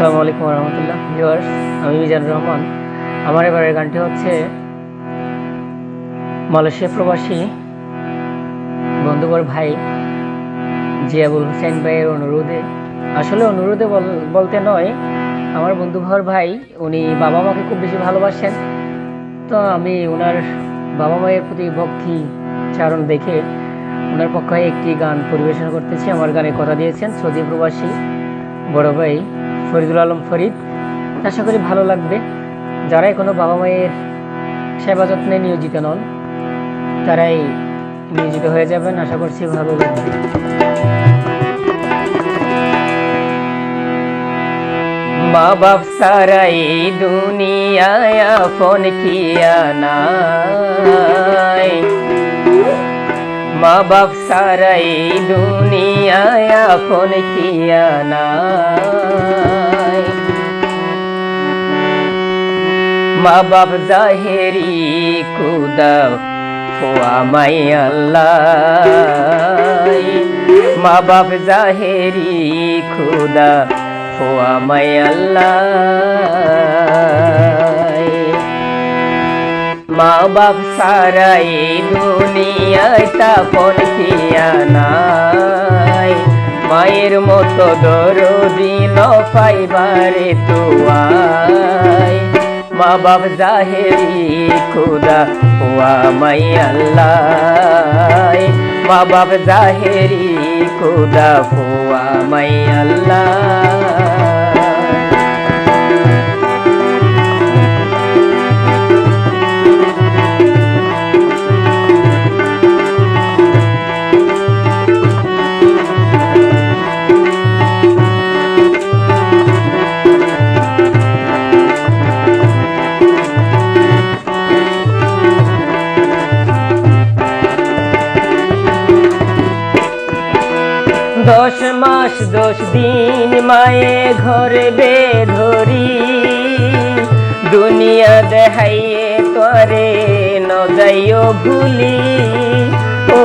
আসসালামু আলাইকুম রহমতুল্লাহ ভিউয়ার্স আমি মিজানুর রহমান। আমার এবারের গানটি হচ্ছে মালয়েশিয়া প্রবাসী বন্ধুবর ভাই জিয়াবুল হোসেন ভাইয়ের অনুরোধে। আসলে অনুরোধে বল- বলতে নয়, আমার বন্ধুভর ভাই, উনি বাবা মাকে খুব বেশি ভালোবাসেন। তো আমি ওনার বাবা মায়ের প্রতি ভক্তি চারণ দেখে ওনার পক্ষে একটি গান পরিবেশন করতেছি। আমার গানে কথা দিয়েছেন সৌদি প্রবাসী বড় ভাই ফরিদুল আলম ফরিদ। আশা করি ভালো লাগবে। যারাই কোনো বাবা মায়ের সেবা যত্নে নিয়োজিত নন, তারাই নিয়োজিত হয়ে যাবেন। আশা করছি ভালো লাগবে মা বাপ সারাই দুনিয়ায় ফোন কিয়া নাই মা বাপ সারাই দুনিয়ায় ফোন কিয়া নাই। মা বাপ জাহেরি কুদা ফোয়া মাই আল্লাহ। মা বাপ জাহেরি খুদা ফোয়া মাই আল্লাহ। মা বাপ সারাই দুনিয়ায় কিয়া নাই। মায়ের মতো দরদি ন পাইবারে তুয়াই মা বাপ জাহেরি খুদা হুয়া মাই আল্লাহ মা বাপ জাহেরি খুদা হুয়া মাই আল্লাহ দশ মাস, দশ দিন মায়ে ঘরে বেধরি। দুনিয়া দেহাইয়ে তরে ন যাইও ভুলি। ও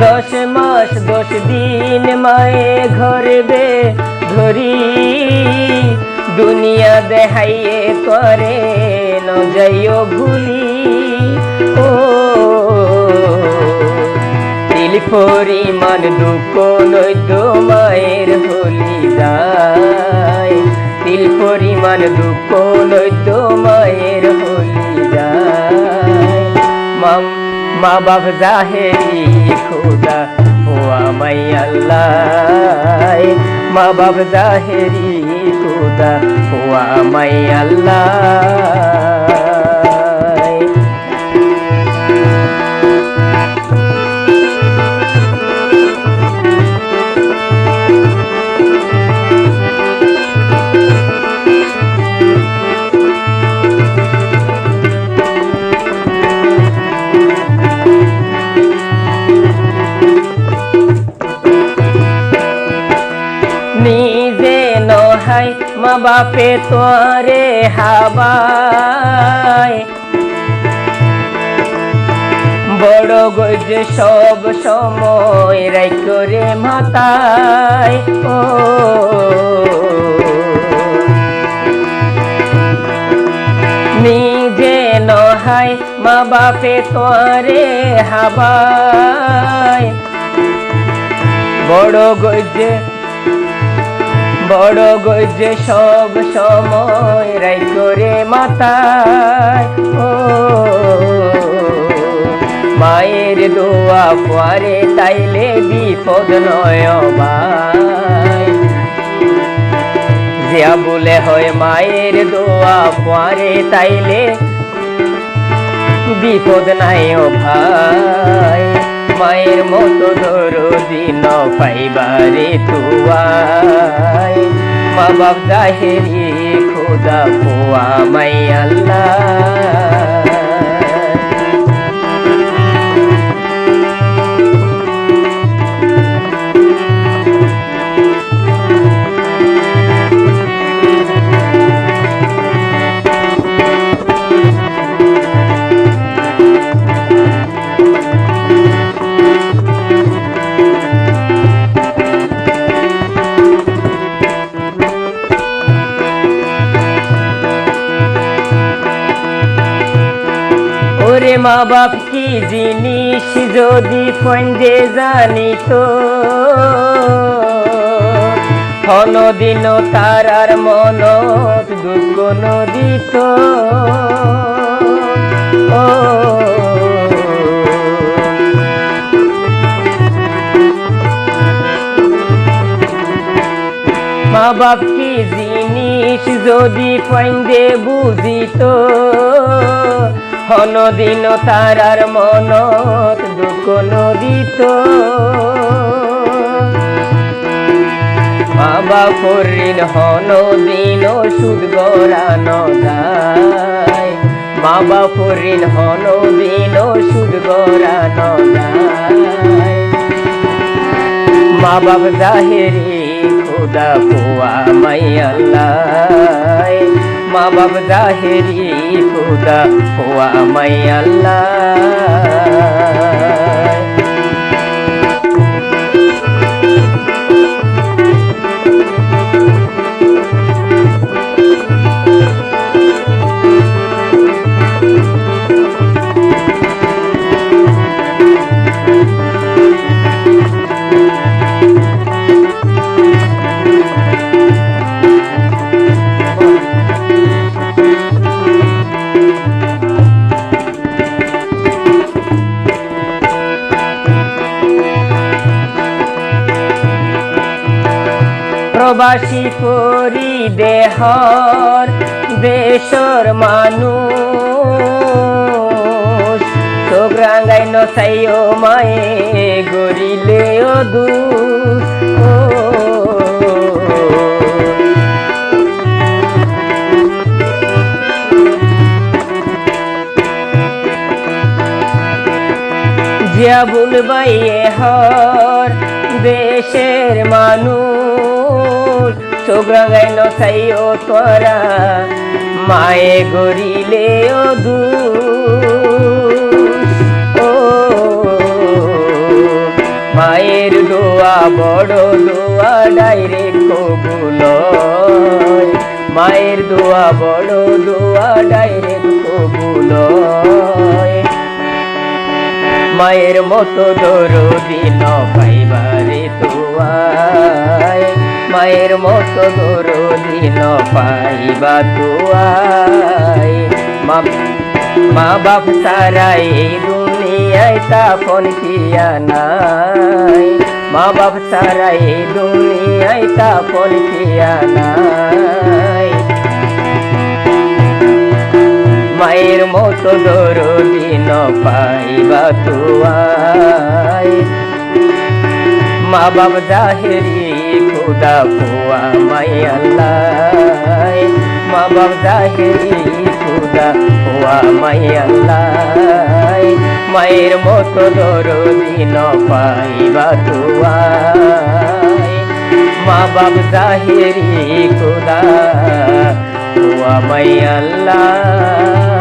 দশ মাস, দশ দিন মায়ে ঘরে বে ধরি দুনিয়া দেহাইয়ে করে ন যাইও ভুলি। ও পরিমাণ দুঃখ নৈত মায়ের হলি যায়। তিল পরিমাণ দুঃখ নৈত মায়ের হলি যায়। মা বাপ জাহেরি খোদা হুয়া মাই আল্লাহ। মা বাপ জাহেরি খোদা হুয়া মাই আল্লাহ। নিজে নহাই মা বাপে তোরে হাবাই। বড় গজ সব সময় রাই করে মাতায় ও। নিজে নহাই মা বাপে তোরে হাবাই। বড় গজে বড় গজে সব সময় রাই করে মাতায় ও, মায়ের দোয়া পরে তাইলে বিপদ নয় ভাই জিয়া বলে হয় মায়ের দোয়া পরে তাইলে বিপদ নাই ও ভাই। মায়ের মতো ধরো দিন পাইবারে তুয়াই। মা বাপ দাহেরি খোদা পোয়া মাই আল্লাহ মা বাপ কি জিনিস যদি ফঞ্জে জানিত? হনদিন তারার মনত দুঃখ নদিত। ও মা বাপ কি জিনিস যদি ফাইন্দে বুঝিত? হনদিন তারার মনত দুঃখ নদিত। বাপ ঋণ হনদিন সুদ গড়ান যায়। বাপ ঋণ হনদিন সুদ গড়ান যায়। মা বাপ জাহেরি, খুদা পোয়া মাইয়াল্লাহ মা বাপ জাহেরি খুদা পোয়া মাইয়াল্লাহ প্রবাসী করি দেহর দেশর মানুষ। চোখ রাঙ্গাই নসাইও মায়ে গরিলে ও দু জিয়া বুলবাইয়ে হর দেশের মানুষ। চোখ রাঙাই নসাইও তোরা, মায়ে গরিলে ও দু ও, মায়ের দোয়া, বড় দোয়া, ডাইরেক্ট কবুল। মায়ের দোয়া, বড় দোয়া, ডাইরেক্ট কবুল। মায়ের মতো দরদি ন পাইবারে তুয়ায় মায়ের মতো দরদি ন পাইবা তুয়ায় মা বাপ সারা এই দুনিয়ায় তাপন কিয়া নাই। মা বাপ সারা এই দুনিয়ায় তাপন কিয়া নাই। মায়ের মতো দরদি ন পাইবা তুয়াই মা বাপ জাহেরি পোয়া মাই আল্লাহ মা বাপ জাহেরি খুদা পোয়া মাই আল্লাহ মায়ের মতো দরদি ন পাইবা তুয়াই মা বাপ জাহেরি খুদা হুয়া মাই আল্লাহ